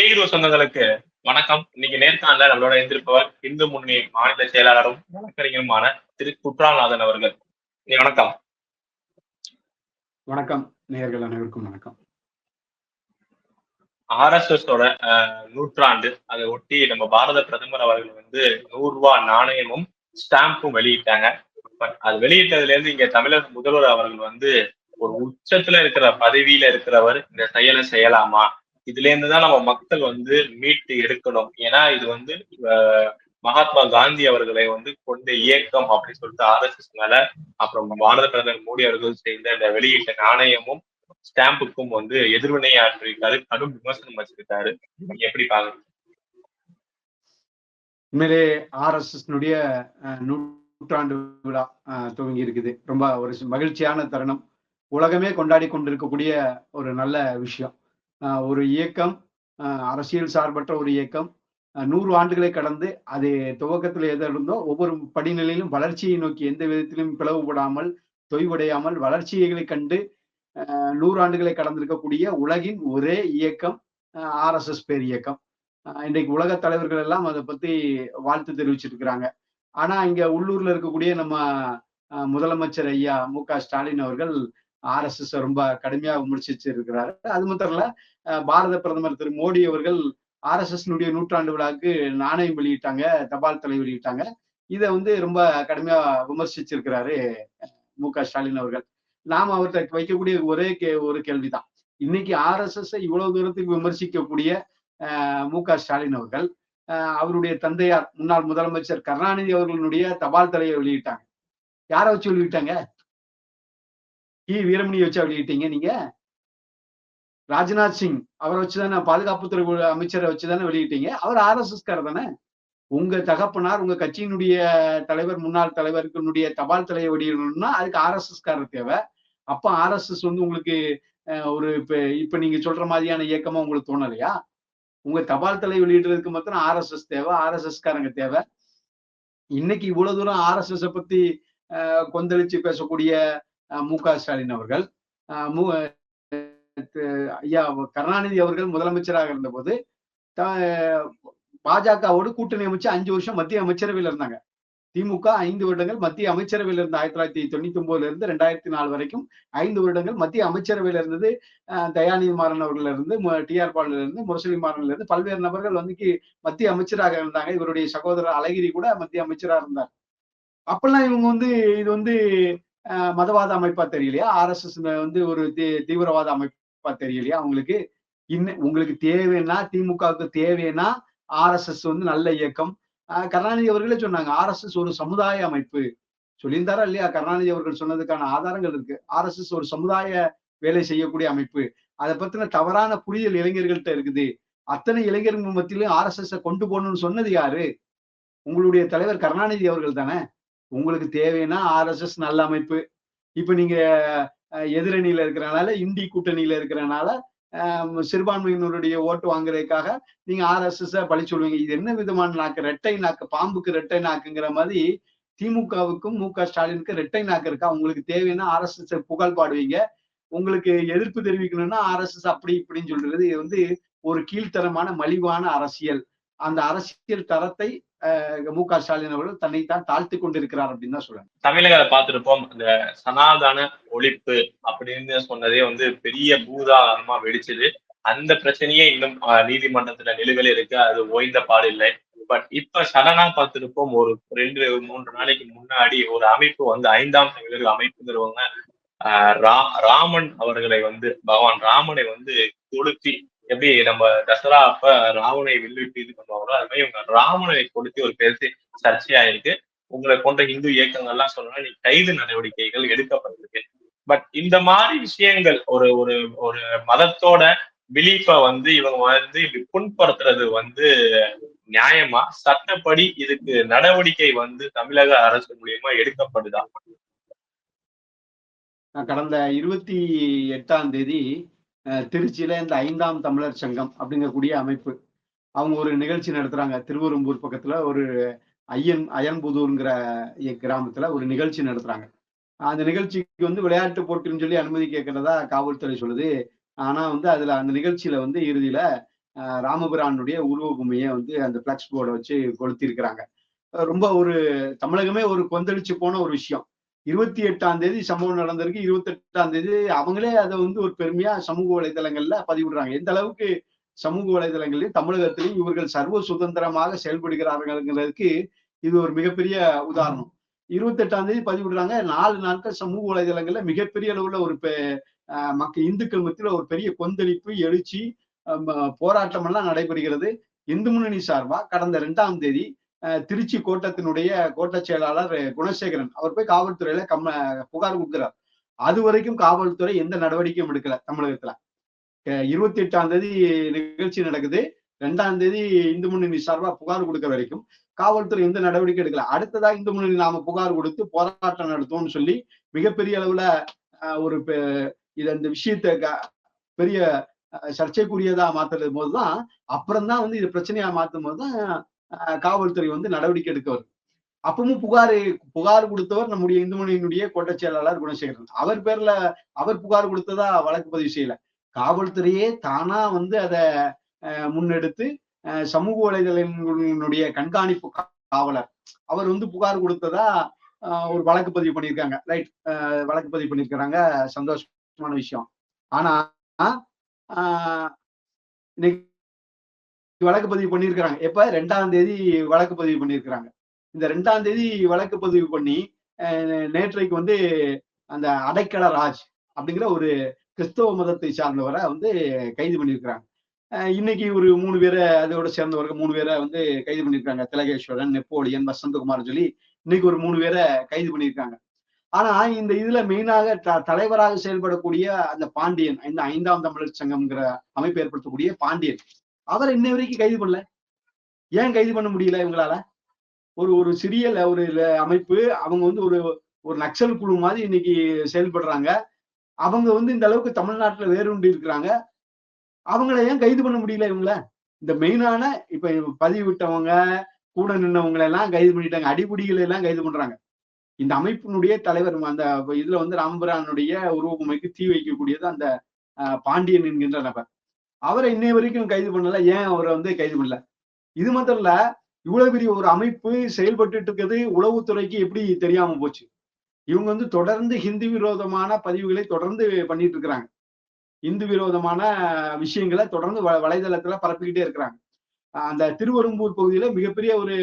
பேய்ரு சொந்தங்களுக்கு வணக்கம். இன்னைக்கு நேர்காணல நம்மளோட இருந்திருப்பவர் இந்து முன்னணி மாநில செயலாளரும் வழக்கறிஞருமான திரு குற்றாலநாதன் அவர்கள். நீ வணக்கம். வணக்கம். நேயர்கள் அனைவருக்கும் வணக்கம். ஆர்எஸ்எஸ் ஓட அஹ், நூற்றாண்டு அதை ஒட்டி நம்ம பாரத பிரதமர் அவர்கள் வந்து நூறு ரூபாய் நாணயமும் ஸ்டாம்பும் வெளியிட்டாங்க. பட் அது வெளியிட்டதுல இருந்து இங்க தமிழக முதல்வர் அவர்கள் வந்து ஒரு உச்சத்துல இருக்கிற பதவியில இருக்கிறவர் இந்த செயலை செய்யலாமா? இதுல இருந்துதான் நம்ம மக்கள் வந்து மீட்டு எடுக்கணும். ஏன்னா இது வந்து மகாத்மா காந்தி அவர்களை வந்து கொண்ட இயக்கம் அப்படின்னு சொல்லிட்டு ஆர்எஸ்எஸ் மேல அப்புறம் பாரத பிரதமர் மோடி அவர்கள் செய்த அந்த வெளியிட்ட நாணயமும் ஸ்டாம்புக்கும் வந்து எதிர்வினை ஆற்றிருக்காரு கடும் விமர்சனம் வச்சிருக்காரு. நீங்க எப்படி பாக்குறீங்க? உண்மையிலே ஆர்எஸ்எஸ் நூற்றாண்டு விழா துவங்கி இருக்குது. ரொம்ப ஒரு மகிழ்ச்சியான தருணம். உலகமே கொண்டாடி கொண்டிருக்கக்கூடிய ஒரு நல்ல விஷயம். ஒரு இயக்கம் அஹ், அரசியல் சார்பற்ற ஒரு இயக்கம் அஹ், நூறு ஆண்டுகளை கடந்து அது துவக்கத்தில் எது இருந்தோ ஒவ்வொரு படிநிலையிலும் வளர்ச்சியை நோக்கி எந்த விதத்திலும் பிளவுபடாமல் தொய்வடையாமல் வளர்ச்சிகளை கண்டு அஹ், நூறு ஆண்டுகளை கடந்திருக்கக்கூடிய உலகின் ஒரே இயக்கம் ஆர்எஸ்எஸ் பேர் இயக்கம். அஹ் இன்றைக்கு உலக தலைவர்கள் எல்லாம் அதை பத்தி வாழ்த்து தெரிவிச்சிருக்கிறாங்க ஆனா இங்க உள்ளூர்ல இருக்கக்கூடிய நம்ம அஹ், முதலமைச்சர் ஐயா மு க ஸ்டாலின் அவர்கள் ஆர்எஸ்எஸ் ரொம்ப கடுமையா விமர்சிச்சு இருக்கிறாரு அது மட்டும் இல்ல பாரத பிரதமர் திரு மோடி அவர்கள் ஆர்எஸ்எஸ் நூற்றாண்டு விழாவுக்கு நாணயம் வெளியிட்டாங்க தபால் தலை வெளியிட்டாங்க. இதை வந்து ரொம்ப கடுமையா விமர்சிச்சிருக்கிறாரு மு க ஸ்டாலின் அவர்கள். நாம் அவர்கிட்ட வைக்கக்கூடிய ஒரே கே ஒரு கேள்விதான். இன்னைக்கு ஆர்எஸ்எஸ் இவ்வளவு தூரத்துக்கு விமர்சிக்கக்கூடிய மு க ஸ்டாலின் அவர்கள் அஹ் அவருடைய தந்தையார் முன்னாள் முதலமைச்சர் கருணாநிதி அவர்களுடைய தபால் தலையை வெளியிட்டாங்க. யாரை வச்சு வெளியிட்டாங்க? இ வீரமணி வச்சா வெளியிட்டீங்க நீங்க? ராஜ்நாத் சிங் அவரை வச்சுதானே பாதுகாப்புத்துறை அமைச்சரை வச்சுதானே வெளியிட்டீங்க? அவர் ஆர்எஸ்எஸ்கார தானே? உங்க தகப்பனார் உங்க கட்சியினுடைய தலைவர் முன்னாள் தலைவருக்குனுடைய தபால் தலையை வெளியிடணும்னா அதுக்கு ஆர்எஸ்எஸ் காரர் தேவை. அப்ப ஆர்எஸ்எஸ் வந்து உங்களுக்கு ஒரு இப்ப இப்ப நீங்க சொல்ற மாதிரியான இயக்கமா உங்களுக்கு தோணலையா? உங்க தபால் தலை வெளியிடுறதுக்கு மாத்திரம் ஆர்எஸ்எஸ் தேவை ஆர்எஸ்எஸ்காரங்க தேவை. இன்னைக்கு இவ்வளவு தூரம் ஆர்எஸ்எஸ் பத்தி கொந்தளிச்சு பேசக்கூடிய மு. க. ஸ்டாலின் அவர்கள். மு. ஐயா கருணாநிதி அவர்கள் முதலமைச்சராக இருந்தபோது பாஜகவோடு கூட்டணி அமைச்சு அஞ்சு வருஷம் மத்திய அமைச்சரவையில் இருந்தாங்க. திமுக ஐந்து வருடங்கள் மத்திய அமைச்சரவையில் இருந்த ஆயிரத்தி தொள்ளாயிரத்தி தொண்ணூத்தி ஒன்பதுல இருந்து ரெண்டாயிரத்தி நாலு வரைக்கும் ஐந்து வருடங்கள் மத்திய அமைச்சரவையில் இருந்தது. அஹ், தயாநிதி மாறன் அவர்கள் இருந்து டி. ஆர். பாலில் இருந்து முரசொலி மாறன்ல இருந்து பல்வேறு நபர்கள் வந்து மத்திய அமைச்சராக இருந்தாங்க. இவருடைய சகோதரர் அழகிரி கூட மத்திய அமைச்சராக இருந்தார். அப்பெல்லாம் இவங்க வந்து இது வந்து மதவாத அமைப்பா தெரியலையா? ஆர்எஸ்எஸ் வந்து ஒரு தீ- தீவிரவாத அமைப்பா தெரியலையா? அவங்களுக்கு இன்னும் உங்களுக்கு தேவைன்னா திமுகவுக்கு தேவைன்னா ஆர்எஸ்எஸ் வந்து நல்ல இயக்கம். கருணாநிதி அவர்களே சொன்னாங்க ஆர்எஸ்எஸ் ஒரு சமுதாய அமைப்பு. சொல்லியிருந்தாரா இல்லையா? கருணாநிதி அவர்கள் சொன்னதுக்கான ஆதாரங்கள் இருக்கு. ஆர்எஸ்எஸ் ஒரு சமுதாய வேலை செய்யக்கூடிய அமைப்பு. அதை பத்தின தவறான புரிதல் இளைஞர்கள்ட்ட இருக்குது. அத்தனை இளைஞர்கள் மத்தியிலும் ஆர்எஸ்எஸ் கொண்டு போகணும்னு சொன்னது யாரு? உங்களுடைய தலைவர் கருணாநிதி அவர்கள் தானே? உங்களுக்கு தேவைன்னா ஆர்எஸ்எஸ் நல்ல அமைப்பு. இப்ப நீங்க எதிரணியில் எதிரணியில இருக்கிறனால இந்தி கூட்டணியில இருக்கிறனால சிறுபான்மையினருடைய ஓட்டு வாங்குறதுக்காக நீங்க ஆர்எஸ்எஸ் பழி சொல்லுவீங்க. இது என்ன விதமான நாக்கு? ரெட்டை நாக்கு பாம்புக்கு ரெட்டை நாக்குங்கிற மாதிரி திமுகவுக்கும் மு க ஸ்டாலினுக்கு ரெட்டை நாக்கு இருக்கா? உங்களுக்கு தேவைன்னா ஆர்எஸ்எஸ் புகழ் பாடுவீங்க. உங்களுக்கு எதிர்ப்பு தெரிவிக்கணும்னா ஆர்எஸ்எஸ் அப்படி இப்படின்னு சொல்றது இது வந்து ஒரு கீழ்த்தரமான மலிவான அரசியல். அந்த அரசியல் தரத்தை அஹ், மு க ஸ்டாலின் அவர்கள் தன்னைத்தான் தாழ்த்தி கொண்டிருக்கிறார் அப்படின்னு தான் சொல்றாங்க தமிழக பார்த்திருப்போம். இந்த சனாதன ஒழிப்பு அப்படின்னு சொன்னதே வந்து பெரிய பூதாகரமா வெடிச்சது. அந்த பிரச்சனையே இன்னும் ஆஹ், நீதிமன்றத்துல நிலுவையில் இருக்கு. அது ஓய்ந்த பாடு இல்லை. பட் இப்ப சடனா பார்த்திருப்போம். ஒரு ரெண்டு மூன்று நாளைக்கு முன்னாடி ஒரு அமைப்பு வந்து ஐந்தாம் தமிழர் அமைப்பு ஆஹ், ரா- ராமன் அவர்களை வந்து பகவான் ராமனை வந்து கொளுத்தி எப்படி நம்ம தசரா அப்ப ராவனை வில்லிட்டு இது பண்ணுவாங்களோ அது மாதிரி இவங்க ராவணனை கொடுத்து ஒரு பெருசு சர்ச்சையாயிருக்கு. உங்களை போன்ற இந்து இயக்கங்கள்லாம் சொல்லணும்னா நீ கைது நடவடிக்கைகள் எடுக்கப்பட்டிருக்கு. பட் இந்த மாதிரி விஷயங்கள் ஒரு ஒரு ஒரு மதத்தோட பிலீஃப வந்து இவங்க வந்து இப்படி புண்படுத்துறது வந்து நியாயமா? சட்டப்படி இதுக்கு நடவடிக்கை வந்து தமிழக அரசு மூலியமா எடுக்கப்படுதா? கடந்த இருபத்தி எட்டாம் தேதி திருச்சியில இந்த ஐந்தாம் தமிழர் சங்கம் அப்படிங்கக்கூடிய அமைப்பு. அவங்க ஒரு நிகழ்ச்சி நடத்துறாங்க. திருவெரும்பூர் பக்கத்துல ஒரு ஐயன் அயன்புதூருங்கிற கிராமத்துல ஒரு நிகழ்ச்சி நடத்துறாங்க. அந்த நிகழ்ச்சிக்கு வந்து விளையாட்டு போட்டின்னு சொல்லி அனுமதி கேட்கறதா காவல்துறை சொல்லுது. ஆனா வந்து அதுல அந்த நிகழ்ச்சியில வந்து இறுதியில ராமபிரானுடைய உருவபூமியை வந்து அந்த பிளக்ஸ் போர்டை வச்சு கொளுத்திருக்கிறாங்க ரொம்ப ஒரு தமிழகமே ஒரு கொந்தளிச்சு போன ஒரு விஷயம். இருபத்தி எட்டாம் தேதி சம்பவம் நடந்திருக்கு. இருபத்தி எட்டாம் தேதி அவங்களே அதை வந்து ஒரு பெருமையா சமூக வலைதளங்கள்ல பதிவிடுறாங்க. எந்த அளவுக்கு சமூக வலைதளங்களிலும் தமிழகத்திலும் இவர்கள் சர்வ சுதந்திரமாக செயல்படுகிறார்கள்ங்கிறதுக்கு இது ஒரு மிகப்பெரிய உதாரணம். இருபத்தி எட்டாம் தேதி பதிவிடுறாங்க. நாலு நாட்கள் சமூக வலைதளங்கள்ல மிகப்பெரிய அளவுல ஒரு மக்கள் இந்துக்கள் மத்தியில ஒரு பெரிய கொந்தளிப்பு எழுச்சி போராட்டம் எல்லாம் நடைபெறுகிறது. இந்து முன்னணி சார்பா கடந்த இரண்டாம் தேதி திருச்சி கோட்டத்தினுடைய கோட்ட செயலாளர் குணசேகரன். அவர் போய் காவல்துறையில கம்ம புகார் கொடுக்கிறார். அது வரைக்கும் காவல்துறை எந்த நடவடிக்கையும் எடுக்கல தமிழகத்துல. இருபத்தி எட்டாம் தேதி நிகழ்ச்சி நடக்குது. ரெண்டாம் தேதி இந்து முன்னணி சார்பா புகார் கொடுக்க வரைக்கும் காவல்துறை எந்த நடவடிக்கை எடுக்கல. அடுத்ததா இந்து முன்னணி நாம புகார் கொடுத்து போராட்டம் நடத்துவோம்னு சொல்லி மிகப்பெரிய அளவுல ஒரு இது அந்த விஷயத்த பெரிய சர்ச்சைக்குரியதா மாத்துறது போதுதான். அப்புறம்தான் வந்து இது பிரச்சனையா மாத்தும் போதுதான் காவல்துறை வந்து நடவடிக்கை எடுக்க அப்பவும் புகார் புகார் கொடுத்தவர் நம்முடைய இந்து முன்னணியினுடைய கோட்ட செயலாளர் குணசேகரன். அவர் பேர்ல அவர் புகார் கொடுத்ததா வழக்கு பதிவு செய்யல. காவல்துறையே தானா வந்து அதை முன்னெடுத்து சமூக வலைதளங்களுடைய கண்காணிப்பு காவலர். அவர் வந்து புகார் கொடுத்ததா ஒரு வழக்கு பதிவு பண்ணியிருக்காங்க. ரைட் வழக்கு பதிவு பண்ணியிருக்கிறாங்க. சந்தோஷமான விஷயம். ஆனா இன்னைக்கு வழக்கு பதிவு பண்ணியிருக்கிறாங்க. எப்ப? ரெண்டாம் தேதி வழக்கு பதிவு பண்ணியிருக்கிறாங்க. இந்த ரெண்டாம் தேதி வழக்கு பதிவு பண்ணி நேற்றைக்கு வந்து அந்த அடைக்கல ராஜ் அப்படிங்கிற ஒரு கிறிஸ்தவ மதத்தை சார்ந்தவரை வந்து கைது பண்ணியிருக்கிறாங்க. இன்னைக்கு ஒரு மூணு பேரை அதோட சேர்ந்தவர்கள் மூணு பேரை வந்து கைது பண்ணியிருக்காங்க. திலகேஸ்வரன் நெப்போலியன் வசந்தகுமார் சொல்லி இன்னைக்கு ஒரு மூணு பேரை கைது பண்ணியிருக்காங்க. ஆனா இந்த இதுல மெயினாக த தலைவராக செயல்படக்கூடிய அந்த பாண்டியன் இந்த ஐந்தாம் தமிழர் சங்கம்ங்கிற அமைப்பு ஏற்படுத்தக்கூடிய பாண்டியன் அவரை இன்ன வரைக்கும் கைது பண்ணல. ஏன் கைது பண்ண முடியல இவங்களால? ஒரு ஒரு சிறிய ஒரு அமைப்பு அவங்க வந்து ஒரு ஒரு நக்சல் குழு மாதிரி இன்னைக்கு செயல்படுறாங்க. அவங்க வந்து இந்த அளவுக்கு தமிழ்நாட்டுல வேறுண்டு இருக்கிறாங்க. அவங்கள ஏன் கைது பண்ண முடியல இவங்கள? இந்த மெயினான இப்ப பதிவு விட்டவங்க கூட நின்றவங்களை எல்லாம் கைது பண்ணிட்டாங்க. அடிப்படிகளை எல்லாம் கைது பண்றாங்க. இந்த அமைப்பினுடைய தலைவர் அந்த இதுல வந்து ராமபுரானுடைய உருவமைக்கு தீ வைக்கக்கூடியது அந்த பாண்டியன் என்கின்ற நபர். அவரை இன்னை வரைக்கும் கைது பண்ணல ஏன் அவரை வந்து கைது பண்ணல? இது மாத்திரம் இல்ல இவ்வளவு பெரிய ஒரு அமைப்பு செயல்பட்டு இருக்கிறது உளவுத்துறைக்கு எப்படி தெரியாம போச்சு? இவங்க வந்து தொடர்ந்து ஹிந்து விரோதமான பதிவுகளை தொடர்ந்து பண்ணிட்டு இருக்கிறாங்க. இந்து விரோதமான விஷயங்களை தொடர்ந்து வலைதளத்துல பரப்பிக்கிட்டே இருக்கிறாங்க. அந்த திருவரும்பூர் பகுதியில மிகப்பெரிய ஒரு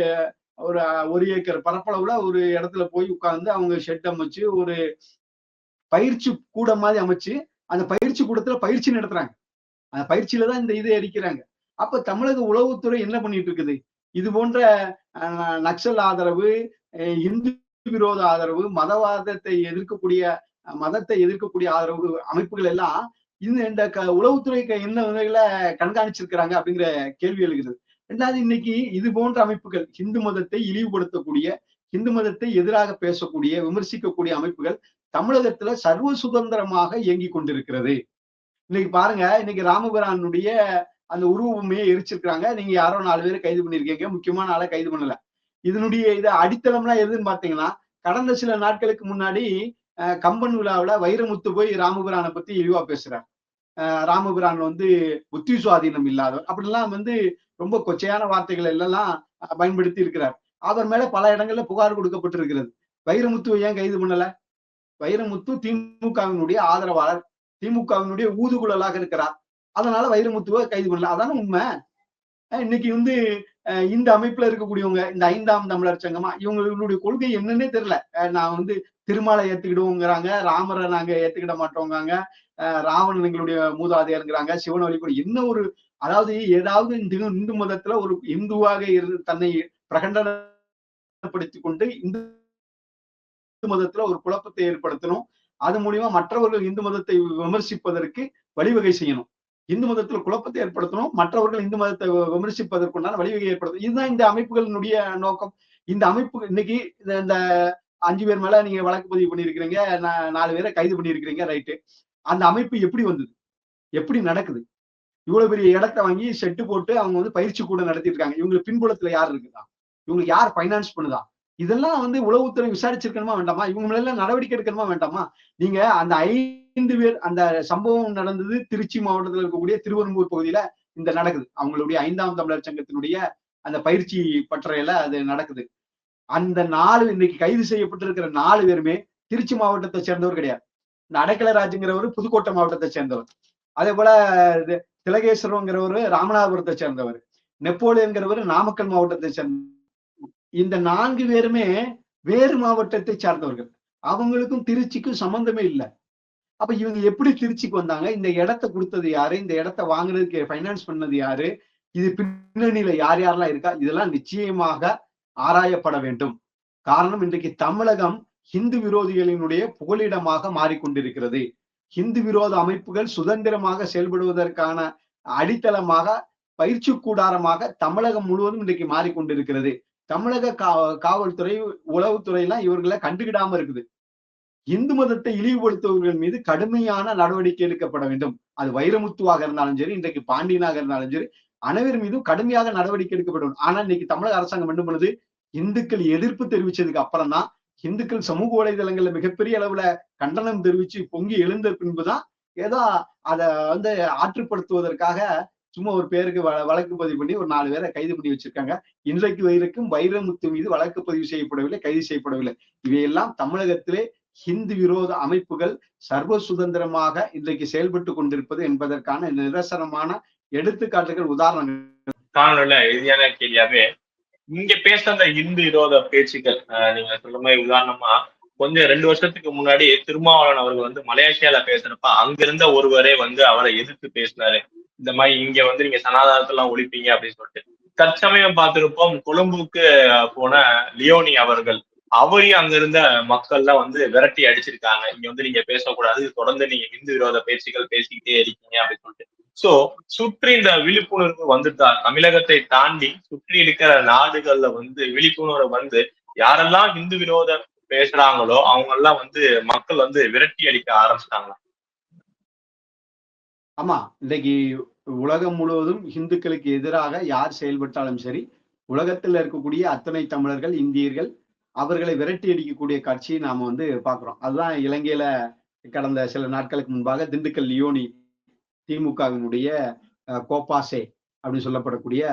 ஒரு ஒரு ஏக்கர் பரப்பளவுல ஒரு இடத்துல போய் உட்கார்ந்து அவங்க ஷெட் அமைச்சு ஒரு பயிற்சி கூட மாதிரி அமைச்சு அந்த பயிற்சி கூடத்துல பயிற்சி நடத்துறாங்க. பயிற்சியில தான் இந்த இதை அடிக்கிறாங்க. அப்ப தமிழக உளவுத்துறை என்ன பண்ணிட்டு இருக்குது இது போன்ற நக்சல் ஆதரவு இந்து விரோத ஆதரவு மதவாதத்தை எதிர்க்கக்கூடிய மதத்தை எதிர்க்கக்கூடிய ஆதரவு அமைப்புகள் எல்லாம் இந்த இந்த உளவுத்துறை என்ன வகையில கண்காணிச்சிருக்கிறாங்க அப்படிங்கிற கேள்வி எழுகிறது. ரெண்டாவது இன்னைக்கு இது போன்ற அமைப்புகள் இந்து மதத்தை இழிவுபடுத்தக்கூடிய இந்து மதத்தை எதிராக பேசக்கூடிய விமர்சிக்கக்கூடிய அமைப்புகள் தமிழகத்துல சர்வ சுதந்திரமாக இயங்கி கொண்டிருக்கிறது. இன்னைக்கு பாருங்க இன்னைக்கு ராமபிரானுடைய அந்த உருவமையை எரிச்சிருக்கிறாங்க. நீங்க யாரோ நாலு பேரை கைது பண்ணிருக்கீங்க முக்கியமான ஆளை கைது பண்ணல. இதனுடைய இது அடித்தளம்லாம் எதுன்னு பாத்தீங்கன்னா கடந்த சில நாட்களுக்கு முன்னாடி கம்பன் விழாவில வைரமுத்து போய் ராமபிரானை பத்தி இழிவா பேசுறார். ராமபிரான் வந்து புத்தி சுவாதீனம் இல்லாதவர். அப்படிலாம் வந்து ரொம்ப கொச்சையான வார்த்தைகள் எல்லாம் பயன்படுத்தி இருக்கிறார். அவர் மேல பல இடங்கள்ல புகார் கொடுக்கப்பட்டிருக்கிறது. வைரமுத்துவை ஏன் கைது பண்ணல? வைரமுத்து திமுகவினுடைய ஆதரவாளர். திமுகவினுடைய ஊதுகுழலாக இருக்கிறார். அதனால வைரமுத்துவ கைது பண்ணல. அதான உண்மை? இன்னைக்கு வந்து இந்த அமைப்புல இருக்கக்கூடியவங்க இந்த ஐந்தாம் தமிழர் சங்கமா இவங்களுடைய கொள்கை என்னன்னே தெரியல. நான் வந்து திருமாலை ஏத்துக்கிடுவோங்கிறாங்க ராமரை நாங்க ஏத்துக்கிட மாட்டோங்கிறாங்க ராவணன் எங்களுடைய மூதாதையருங்கிறாங்க சிவன் வழிபடு என்ன ஒரு அதாவது ஏதாவது இந்த இந்து மதத்துல ஒரு இந்துவாக இரு தன்னை பிரகண்டனப்படுத்தி கொண்டு இந்து மதத்துல ஒரு குழப்பத்தை ஏற்படுத்தணும். அது மூலியமா மற்றவர்கள் இந்து மதத்தை விமர்சிப்பதற்கு வழிவகை செய்யணும். இந்து மதத்துல குழப்பத்தை ஏற்படுத்தணும் மற்றவர்கள் இந்து மதத்தை விமர்சிப்பதற்குண்டான வழிவகை ஏற்படுத்தணும். இதுதான் இந்த அமைப்புகளினுடைய நோக்கம். இந்த அமைப்பு இன்னைக்கு இந்த அஞ்சு பேர் மேல நீங்க வழக்கு பதிவு பண்ணிருக்கிறீங்க நாலு பேரை கைது பண்ணிருக்கிறீங்க ரைட்டு. அந்த அமைப்பு எப்படி வந்தது? எப்படி நடக்குது? இவ்வளவு பெரிய இடத்த வாங்கி செட்டு போட்டு அவங்க வந்து பயிற்சி கூட நடத்திட்டு இருக்காங்க இவங்களுக்கு பின்புலத்துல யார் இருக்குதா? இவங்களுக்கு யார் பைனான்ஸ் பண்ணுதா? இதெல்லாம் வந்து உளவுத்துறை விசாரிச்சிருக்கணுமா வேண்டாமா? இவங்க மேல நடவடிக்கை எடுக்கணுமா வேண்டாமா? நீங்க அந்த ஐந்து பேர் அந்த சம்பவம் நடந்தது திருச்சி மாவட்டத்தில் இருக்கக்கூடிய திருவெரும்பூர் பகுதியில இந்த நடக்குது. அவங்களுடைய ஐந்தாம் தமிழர் சங்கத்தினுடைய அந்த பயிற்சி பட்டறையில அது நடக்குது. அந்த நாலு இன்னைக்கு கைது செய்யப்பட்டிருக்கிற நாலு பேருமே திருச்சி மாவட்டத்தை சேர்ந்தவர் கிடையாது. இந்த அடைக்கலராஜுங்கிறவர் புதுக்கோட்டை மாவட்டத்தை சேர்ந்தவர். அதே போல இது திலகேஸ்வரங்கிறவர் ராமநாதபுரத்தை சேர்ந்தவர். நெப்போலியன்கிறவர் நாமக்கல் மாவட்டத்தை சேர்ந்த இந்த நான்கு பேருமே வேறு மாவட்டத்தை சார்ந்தவர்கள். அவங்களுக்கும் திருச்சிக்கும் சம்பந்தமே இல்லை. அப்ப இவங்க எப்படி திருச்சிக்கு வந்தாங்க? இந்த இடத்த கொடுத்தது யாரு? இந்த இடத்த வாங்குறதுக்கு ஃபைனான்ஸ் பண்ணது யாரு? இது பின்னணியில யார் யாரெல்லாம் இருக்கா? இதெல்லாம் நிச்சயமாக ஆராயப்பட வேண்டும். காரணம் இன்றைக்கு தமிழகம் ஹிந்து விரோதிகளினுடைய புகலிடமாக மாறிக்கொண்டிருக்கிறது. ஹிந்து விரோத அமைப்புகள் சுதந்திரமாக செயல்படுவதற்கான அடித்தளமாக பயிற்சி கூடாரமாக தமிழகம் முழுவதும் இன்றைக்கு மாறிக்கொண்டிருக்கிறது. தமிழக கா காவல்துறை உளவுத்துறை எல்லாம் இவர்களை கண்டுகிடாம இருக்குது. இந்து மதத்தை இழிவுபடுத்துபவர்கள் மீது கடுமையான நடவடிக்கை எடுக்கப்பட வேண்டும். அது வைரமுத்துவாக இருந்தாலும் சரி இன்றைக்கு பாண்டியனாக இருந்தாலும் சரி அனைவர் மீதும் கடுமையாக நடவடிக்கை எடுக்கப்படும் ஆனா இன்னைக்கு தமிழக அரசாங்கம் என்ன பண்ணுது? இந்துக்கள் எதிர்ப்பு தெரிவிச்சதுக்கு அப்புறம் தான் இந்துக்கள் சமூக வலைதளங்கள்ல மிகப்பெரிய அளவுல கண்டனம் தெரிவிச்சு பொங்கி எழுந்த பின்புதான் ஏதோ அதை வந்து ஆற்றுப்படுத்துவதற்காக சும்மா ஒரு பேருக்கு வழக்கு பதிவு பண்ணி ஒரு நாலு பேரை கைது பண்ணி வச்சிருக்காங்க. இன்றைக்கு வரைக்கும் வைரமுத்து மீது வழக்கு பதிவு செய்யப்படவில்லை கைது செய்யப்படவில்லை. இவையெல்லாம் தமிழகத்திலே ஹிந்து விரோத அமைப்புகள் சர்வ சுதந்திரமாக இன்றைக்கு செயல்பட்டு கொண்டிருப்பது என்பதற்கான நிரசனமான எடுத்துக்காட்டுகள் உதாரணங்கள். காணொலியில இறுதியான கேள்வியாவே இங்க பேசுற அந்த இந்து விரோத பேச்சுக்கள் நீங்க சொல்ற மாதிரி உதாரணமா கொஞ்சம் ரெண்டு வருஷத்துக்கு முன்னாடி திருமாவளவன் அவர்கள் வந்து மலேசியால பேசுறப்ப அங்கிருந்த ஒருவரே வந்து அவரை எதிர்த்து பேசினாரு. இந்த மாதிரி இங்க வந்து நீங்க சனாதானத்தெல்லாம் ஒழிப்பீங்க அப்படின்னு சொல்லிட்டு தற்சமயம் பார்த்திருப்போம். கொழும்புக்கு போன லியோனி அவர்கள் அவரையும் அங்க இருந்த மக்கள்லாம் வந்து விரட்டி அடிச்சிருக்காங்க. இங்க வந்து நீங்க பேசக்கூடாது தொடர்ந்து நீங்க இந்து விரோத பேச்சுகள் பேசிக்கிட்டே இருக்கீங்க அப்படின்னு சொல்லிட்டு. சோ சுற்றி இந்த விழிப்புணர்வு வந்துட்டா தமிழகத்தை தாண்டி சுற்றி இருக்கிற நாடுகள்ல வந்து விழிப்புணர்வு வந்து யாரெல்லாம் இந்து விரோத பேசுறாங்களோ அவங்க எல்லாம் வந்து மக்கள் வந்து விரட்டி அடிக்க ஆரம்பிச்சிட்டாங்க ஆமா இன்னைக்கு உலகம் முழுவதும் இந்துக்களுக்கு எதிராக யார் செயல்பட்டாலும் சரி உலகத்தில் இருக்கக்கூடிய அத்தனை தமிழர்கள் இந்தியர்கள் அவர்களை விரட்டி அடிக்கக்கூடிய காட்சியை நாம வந்து பாக்குறோம் அதுதான் இலங்கையில கடந்த சில நாட்களுக்கு முன்பாக திண்டுக்கல் லியோனி திமுகவினுடைய கோபாசே அப்படின்னு சொல்லப்படக்கூடிய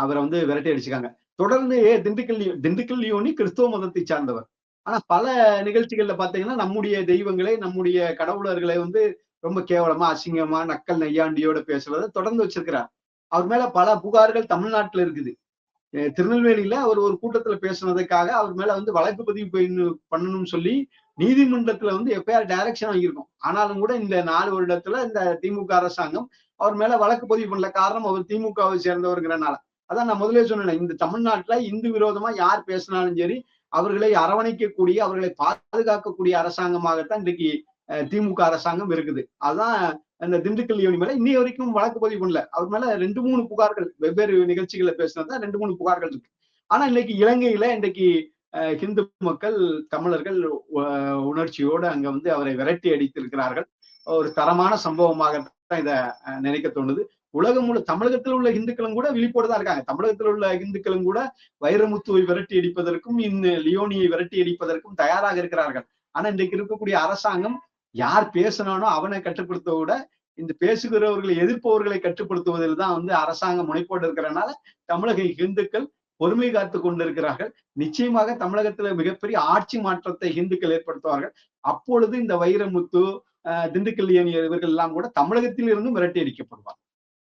அவரை வந்து விரட்டி அடிச்சுக்காங்க தொடர்ந்து திண்டுக்கல் திண்டுக்கல் லியோனி கிறிஸ்தவ மதத்தை சார்ந்தவர். ஆனா பல நிகழ்ச்சிகள்ல பாத்தீங்கன்னா நம்முடைய தெய்வங்களை நம்முடைய கடவுளர்களை வந்து ரொம்ப கேவலமா அசிங்கமா நக்கல் நையாண்டியோட பேசுறத தொடர்ந்து வச்சிருக்கிறார். அவர் மேல பல புகார்கள் தமிழ்நாட்டுல இருக்குது. திருநெல்வேலியில அவர் ஒரு கூட்டத்துல பேசுனதுக்காக அவர் மேல வந்து வழக்கு பதிவு பண்ணணும்னு சொல்லி நீதிமன்றத்துல வந்து எஃப்ஐஆர் டைரக்ஷன் வாங்கியிருக்கோம். ஆனாலும் கூட இந்த நாலு வருடத்துல இந்த திமுக அரசாங்கம் அவர் மேல வழக்கு பதிவு பண்ணல. காரணம் அவர் திமுகவை சேர்ந்தவர்கிறனால அதான் நான் முதலே சொன்னேன் இந்த தமிழ்நாட்டுல இந்து விரோதமா யார் பேசினாலும் சரி அவர்களை அரவணைக்கக்கூடிய அவர்களை பாதுகாக்கக்கூடிய அரசாங்கமாகத்தான் இன்றைக்கு திமுக அரசாங்கம் இருக்குது. அதான் அந்த திண்டுக்கல் யோனி மேல இன்னி வரைக்கும் வழக்கு பதிவு பண்ணல. அவர் மேல ரெண்டு மூணு புகார்கள் வெவ்வேறு நிகழ்ச்சிகளை பேசினதான் ரெண்டு மூணு புகார்கள் இருக்கு. ஆனா இன்னைக்கு இலங்கையில இன்றைக்கு ஹிந்து மக்கள் தமிழர்கள் உணர்ச்சியோடு அங்க வந்து அவரை விரட்டி அடித்திருக்கிறார்கள். ஒரு தரமான சம்பவமாக தான் இதை நினைக்க தோணுது. உலகம் முழு தமிழகத்தில் உள்ள இந்துக்களும் கூட விழிப்போடு தான் இருக்காங்க. தமிழகத்தில் உள்ள இந்துக்களும் கூட வைரமுத்துவை விரட்டி அடிப்பதற்கும் இந்த லியோனியை விரட்டி அடிப்பதற்கும் தயாராக இருக்கிறார்கள். ஆனா இன்றைக்கு இருக்கக்கூடிய அரசாங்கம் யார் பேசினானோ அவனை கட்டுப்படுத்த விட இந்த பேசுகிறவர்களை எதிர்ப்பவர்களை கட்டுப்படுத்துவதில் தான் வந்து அரசாங்கம் முனைப்போடு இருக்கிறனால தமிழக இந்துக்கள் பொறுமை காத்து கொண்டிருக்கிறார்கள். நிச்சயமாக தமிழகத்துல மிகப்பெரிய ஆட்சி மாற்றத்தை இந்துக்கள் ஏற்படுத்துவார்கள். அப்பொழுது இந்த வைரமுத்து திண்டுக்கல் இவர்கள் எல்லாம் கூட தமிழகத்தில் இருந்து மிரட்டி அடிக்கப்படுவார்